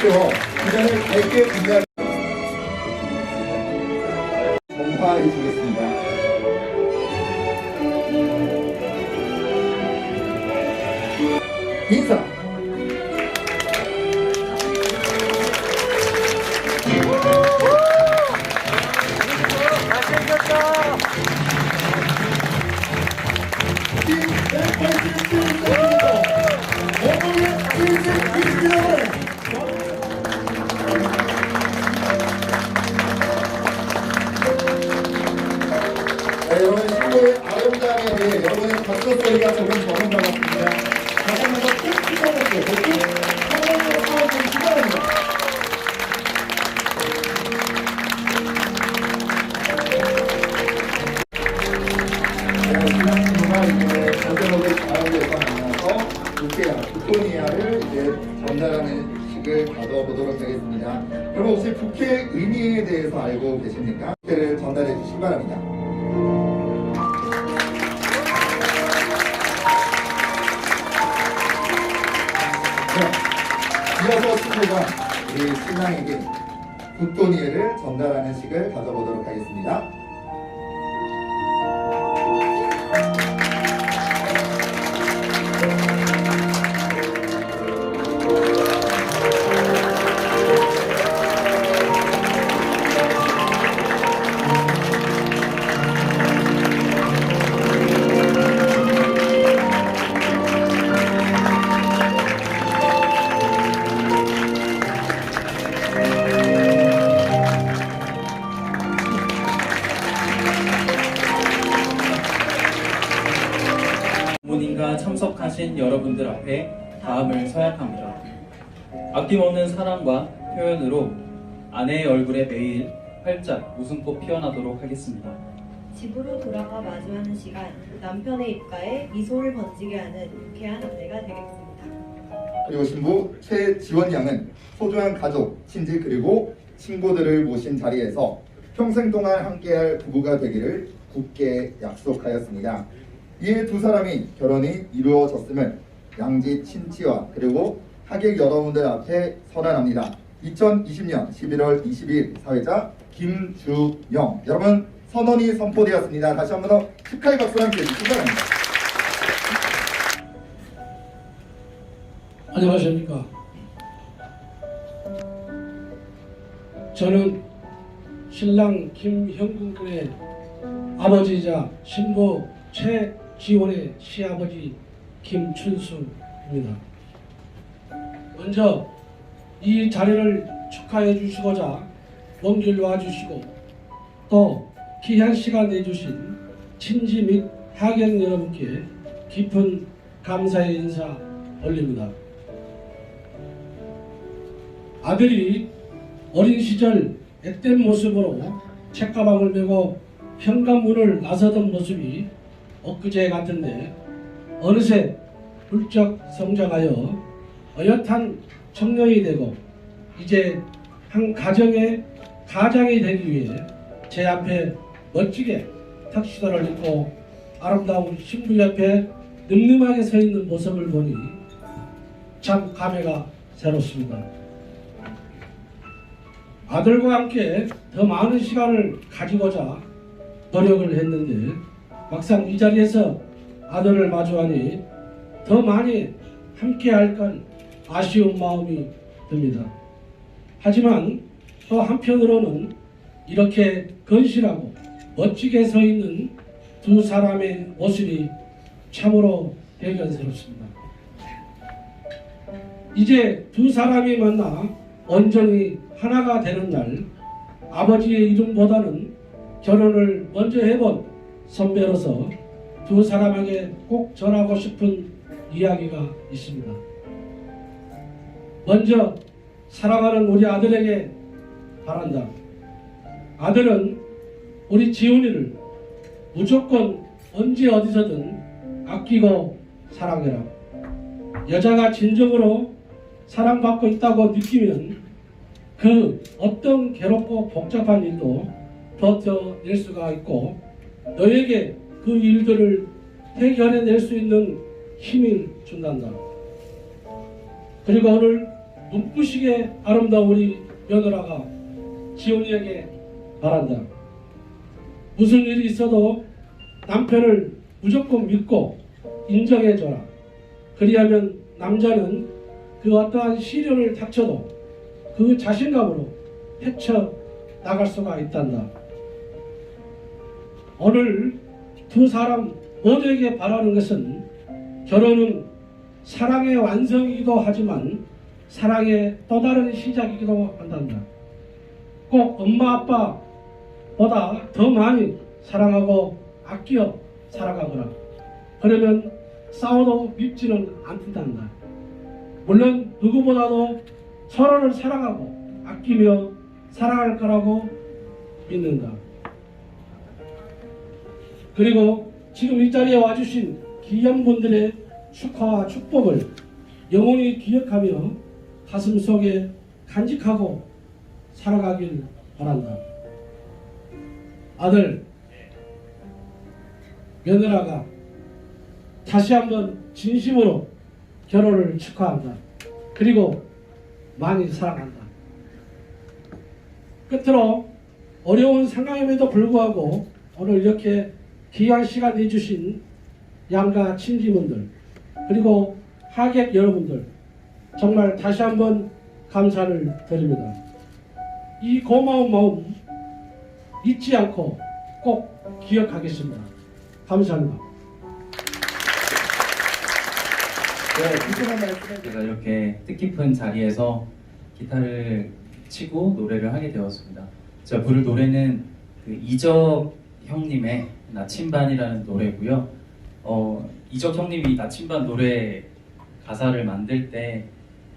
불태워 기간을 밝게 분야 전파해 주겠습니다. 인사. 여러분 신부의 아름다움에 대해 여러분의 박수 소리가 조금 적은 것 같습니다. 다시 한번 시간을 줘, 큰 사랑으로. 네, 신랑 신부가 이제 전달하는 식을 가져보도록 하겠습니다. 여러분 혹시 부케의 의미에 대해서 알고 계십니까? 부케를 전달해 주시기 바랍니다. 서 신부가 우리 신랑에게 부토니에를 전달하는 식을 가져보도록 하겠습니다. 모님과 참석하신 여러분들 앞에 다음을 서약합니다. 아낌없는 사랑과 표현으로 아내의 얼굴에 매일 활짝 웃음꽃 피어나도록 하겠습니다. 집으로 돌아가 마주하는 시간 남편의 입가에 미소를 번지게 하는 유쾌한 아내가 되겠습니다. 그리고 신부 최지원 양은 소중한 가족, 친지 그리고 친구들을 모신 자리에서 평생 동안 함께할 부부가 되기를 굳게 약속하였습니다. 이에 두 사람이 결혼이 이루어졌음을 양지 친지와 그리고 하객 여러분들 앞에 선언합니다. 2020년 11월 22일 사회자 김주영 여러분 선언이 선포되었습니다. 다시 한 번 더 축하의 박수를 함께 바랍니다. 안녕하십니까. 저는 신랑 김형군 군의 아버지이자 신부 최 지원의 시아버지 김춘수입니다. 먼저 이 자리를 축하해 주시고자 먼 길 와주시고 또 귀한 시간 내주신 친지 및 하객 여러분께 깊은 감사의 인사 올립니다. 아들이 어린 시절 앳된 모습으로 책가방을 메고 현관문을 나서던 모습이 엊그제 같은데 어느새 훌쩍 성장하여 어엿한 청년이 되고 이제 한 가정의 가장이 되기 위해 제 앞에 멋지게 턱시도를 입고 아름다운 신부 옆에 늠름하게 서 있는 모습을 보니 참 감회가 새롭습니다. 아들과 함께 더 많은 시간을 가지고자 노력을 했는데 막상 이 자리에서 아들을 마주하니 더 많이 함께 할 건 아쉬운 마음이 듭니다. 하지만 또 한편으로는 이렇게 건실하고 멋지게 서 있는 두 사람의 모습이 참으로 대견스럽습니다. 이제 두 사람이 만나 온전히 하나가 되는 날 아버지의 이름보다는 결혼을 먼저 해본 선배로서 두 사람에게 꼭 전하고 싶은 이야기가 있습니다. 먼저 사랑하는 우리 아들에게 바란다. 아들은 우리 지훈이를 무조건 언제 어디서든 아끼고 사랑해라. 여자가 진정으로 사랑받고 있다고 느끼면 그 어떤 괴롭고 복잡한 일도 버텨낼 수가 있고 너에게 그 일들을 해결해 낼 수 있는 힘을 준단다. 그리고 오늘 눈부시게 아름다운 우리 며느라가 지훈이에게 말한다. 무슨 일이 있어도 남편을 무조건 믿고 인정해줘라. 그리하면 남자는 그 어떠한 시련을 닥쳐도 그 자신감으로 헤쳐 나갈 수가 있단다. 오늘 두 사람 모두에게 바라는 것은 결혼은 사랑의 완성이기도 하지만 사랑의 또 다른 시작이기도 한단다. 꼭 엄마 아빠보다 더 많이 사랑하고 아끼어 살아가거라. 그러면 싸워도 밉지는 않단다. 물론 누구보다도 서로를 사랑하고 아끼며 사랑할 거라고 믿는다. 그리고 지금 이 자리에 와주신 귀한 분들의 축하와 축복을 영원히 기억하며 가슴 속에 간직하고 살아가길 바란다. 아들, 며느라가 다시 한번 진심으로 결혼을 축하한다. 그리고 많이 사랑한다. 끝으로 어려운 상황임에도 불구하고 오늘 이렇게 귀한 시간 내주신 양가 친지분들 그리고 하객 여러분들 정말 다시 한번 감사를 드립니다. 이 고마운 마음 잊지 않고 꼭 기억하겠습니다. 감사합니다. 네, 말씀 제가 이렇게 뜻깊은 자리에서 기타를 치고 노래를 하게 되었습니다. 제가 부를 노래는 그 이적 형님의 나침반이라는 노래고요. 어, 이적 형님이 나침반 노래 가사를 만들 때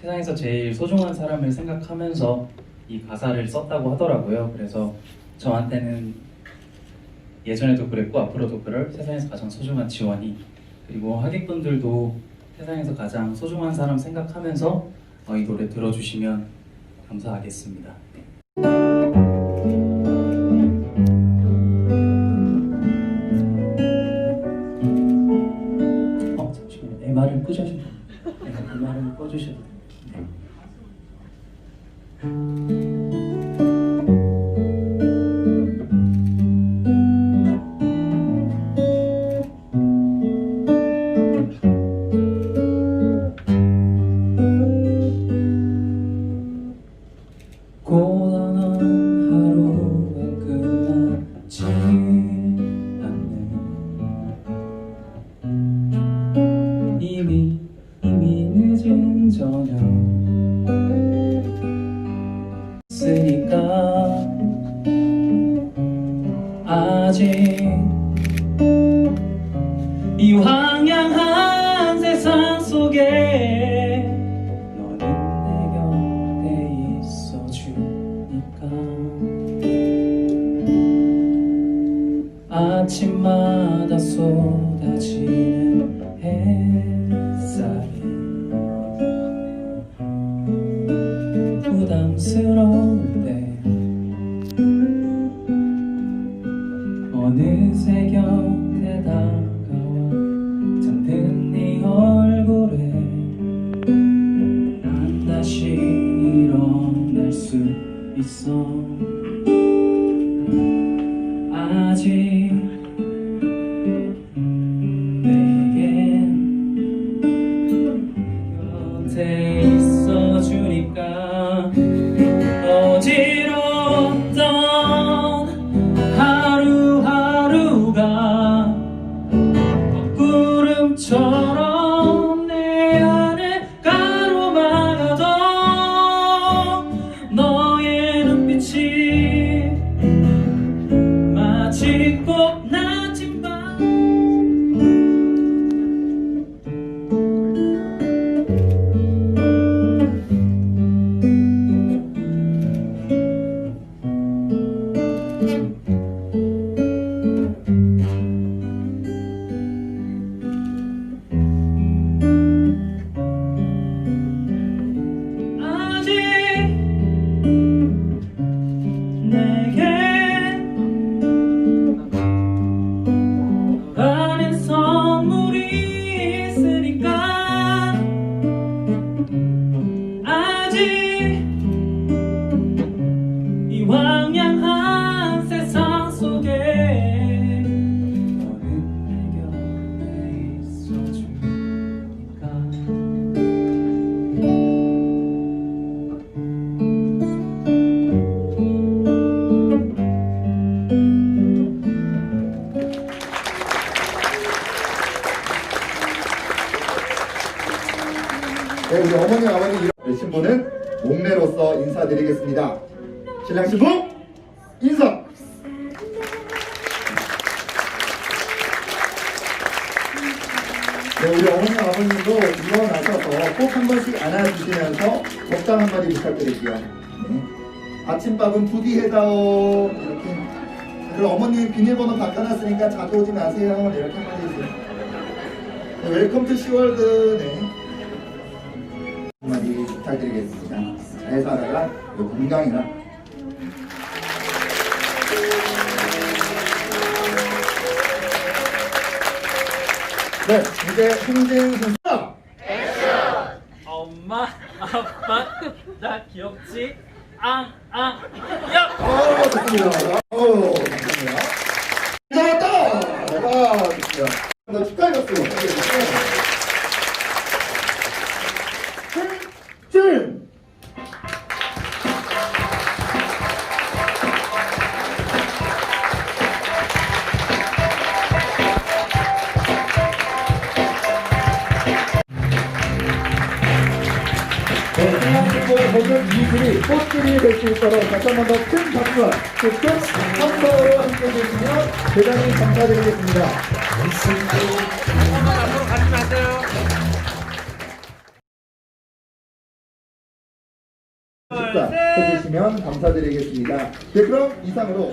세상에서 제일 소중한 사람을 생각하면서 이 가사를 썼다고 하더라고요. 그래서 저한테는 예전에도 그랬고 앞으로도 그럴 세상에서 가장 소중한 지원이 그리고 하객분들도 세상에서 가장 소중한 사람 생각하면서 어, 이 노래 들어주시면 감사하겠습니다. MR을 끄셔도 됩니다. MR을 꺼주셔도 됩니다. 아침마다 쏟아지는 햇살이 부담스러울 때 어느새 곁에 다가와 잠든 네 얼굴에 난 다시 일어날 수 있어 우리 어머니 아버님 이런 신부는 목례로서 인사드리겠습니다. 신랑 신부 인사. 네, 우리 어머니 아버님도 일어나셔서 꼭 한 번씩 안아주시면서 덕담 한 마디 부탁드릴게요. 네. 아침밥은 부디 해다오 이렇게. 그리고 어머님 비밀번호 바꿔놨으니까 자주 오지 마세요. 네, 이렇게 한마디 해주세요. 네, 웰컴 투 시월드. 네. 부탁드리겠습니다. 잘 살아라. 그리고 건강해라. 네, 이제 행진 순서. 엄마, 아빠, 나 귀엽지? 앙, 앙, 야! 어, 좋습니다. 어, 감사합니다. 잡았다! 아, 좋습니다. 모든 이들이 꽃들이 될 수 있도록 다시 한 번 더 큰 박수와 큰 선서로 함께 해주시면 대단히 감사드리겠습니다. 앞으로 가지 마세요. 해주시면 감사드리겠습니다. 네, 그럼 이상으로